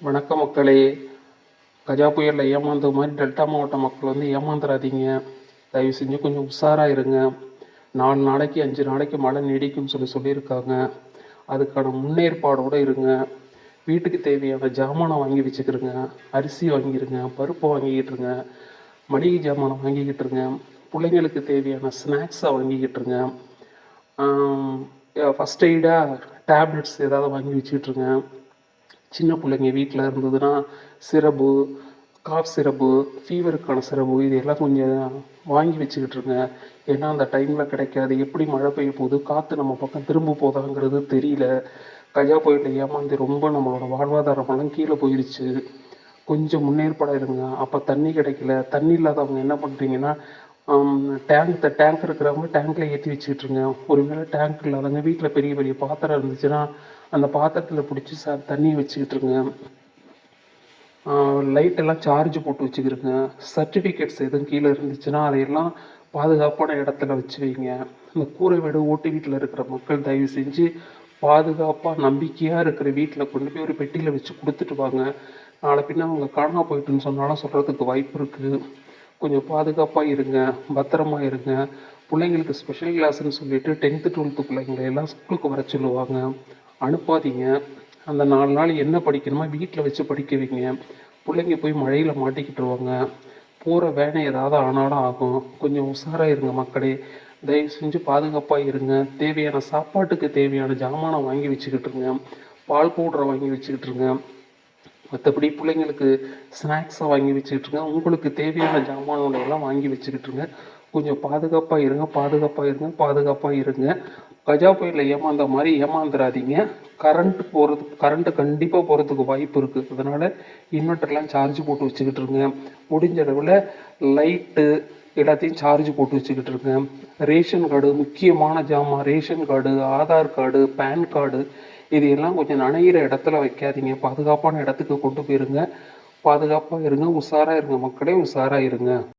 வணக்கம் மக்களே. கஜா புயலில் ஏமாந்த மாதிரி டெல்டா மாவட்ட மக்கள் வந்து ஏமாந்துடாதீங்க தயவு செஞ்சு கொஞ்சம் உஷாராக இருங்க. நாலு நாளைக்கு அஞ்சு நாளைக்கு மழை நீடிக்கும்னு சொல்லி சொல்லியிருக்காங்க. அதுக்கான முன்னேற்பாடோடு இருங்க. வீட்டுக்கு தேவையான ஜாமானை வாங்கி வச்சுக்கிருங்க. அரிசி வாங்கிருங்க பருப்பு வாங்கிக்கிட்டுருங்க மளிகை ஜாமானை வாங்கிக்கிட்டுருங்க பிள்ளைங்களுக்கு தேவையான ஸ்நாக்ஸை வாங்கிக்கிட்டுருங்க. ஃபஸ்ட் எய்டாக டேப்லெட்ஸ் ஏதாவது வாங்கி வச்சுக்கிட்டுருங்க. சின்ன பிள்ளைங்க வீட்டில் இருந்ததுன்னா சிரப்பு காஃப் சிரப்பு ஃபீவருக்கான சிரப்பு இது எல்லாம் கொஞ்சம் வாங்கி வச்சுக்கிட்டுருங்க. ஏன்னா அந்த டைமில் கிடைக்காது. எப்படி மழை பெய்ய போகுது? காற்று நம்ம பக்கம் திரும்ப போதாங்கிறது தெரியல. கஜா புயலில் ஏமாந்து ரொம்ப நம்மளோட வாழ்வாதாரமெல்லாம் கீழே போயிடுச்சு கொஞ்சம் முன்னேற்பாடாக இருங்க அப்போ தண்ணி கிடைக்கல. தண்ணி இல்லாதவங்க என்ன பண்ணுறீங்கன்னா டேங்க் டேங்க் இருக்கிறவங்க டேங்க்கில் ஏற்றி வச்சுக்கிட்டுருங்க. ஒருவேளை டேங்க் இல்லாதவங்க வீட்டில் பெரிய பெரிய பாத்திரம் இருந்துச்சுன்னா அந்த பாத்திரத்தில் பிடிச்சி ச தண்ணி வச்சுக்கிட்டுருங்க. லைட் எல்லாம் சார்ஜ் போட்டு வச்சுக்கிருங்க. சர்டிஃபிகேட்ஸ் எதுவும் கீழே இருந்துச்சுன்னா அதையெல்லாம் பாதுகாப்பான இடத்துல வச்சு வைங்க. இந்த கூரை வீடு ஓட்டு வீட்டில் இருக்கிற மக்கள் தயவு செஞ்சு பாதுகாப்பாக நம்பிக்கையாக இருக்கிற வீட்டில் கொண்டு போய் ஒரு பெட்டியில் வச்சு கொடுத்துட்டு வாங்க. நாளை பின்ன அவங்க காணாம போயிட்டுன்னு சொன்னாலும் சொல்கிறதுக்கு வாய்ப்பு இருக்குது கொஞ்சம் பாதுகாப்பாக இருங்க பத்திரமா இருங்க. பிள்ளைங்களுக்கு ஸ்பெஷல் கிளாஸ்ன்னு சொல்லிட்டு டென்த்து டுவெல்த்து பிள்ளைங்களை எல்லாம் ஸ்கூலுக்கு வர சொல்லுவாங்க. அனுப்பாதீங்க. அந்த நாலு நாள் என்ன படிக்கணுமோ வீட்டில் வச்சு படிக்க வைங்க. பிள்ளைங்க போய் மழையில் மாட்டிக்கிட்டுருவாங்க போகிற வேனை ஏதாவது ஆனாலும் ஆகும். கொஞ்சம் உஷாராக இருங்க மக்களே. தயவு செஞ்சு பாதுகாப்பாக இருங்க. தேவையான சாப்பாட்டுக்கு தேவையான ஜாமானை வாங்கி வச்சுக்கிட்டுருங்க பால் பவுடரை வாங்கி வச்சுக்கிட்டுருங்க மற்றபடி பிள்ளைங்களுக்கு ஸ்நாக்ஸாக வாங்கி வச்சுக்கிட்டுருங்க. உங்களுக்கு தேவையான ஜாமான்களை வாங்கி வச்சுக்கிட்டுருங்க. கொஞ்சம் பாதுகாப்பாக இருங்க பாதுகாப்பாக இருங்க பாதுகாப்பாக இருங்க. கஜா புயலில் ஏமாந்த மாதிரி ஏமாந்துடாதீங்க கரண்ட் போகிறது கரண்ட்டு கண்டிப்பாக போகிறதுக்கு வாய்ப்பு இருக்குது அதனால் இன்வெர்ட்டர்லாம் சார்ஜ் போட்டு வச்சுக்கிட்டுருங்க. முடிஞ்ச அளவில் லைட்டு எல்லாத்தையும் சார்ஜ் போட்டு வச்சுக்கிட்டுருங்க. ரேஷன் கார்டு முக்கியமான ஜாமான் ration card Aadhaar card PAN card இது எல்லாம் கொஞ்சம் நனைகிற இடத்துல வைக்காதீங்க. பாதுகாப்பான இடத்துக்கு கொண்டு போயிருங்க. பாதுகாப்பாக இருங்க. உஷாராக இருங்க. மக்களே உஷாராக இருங்க.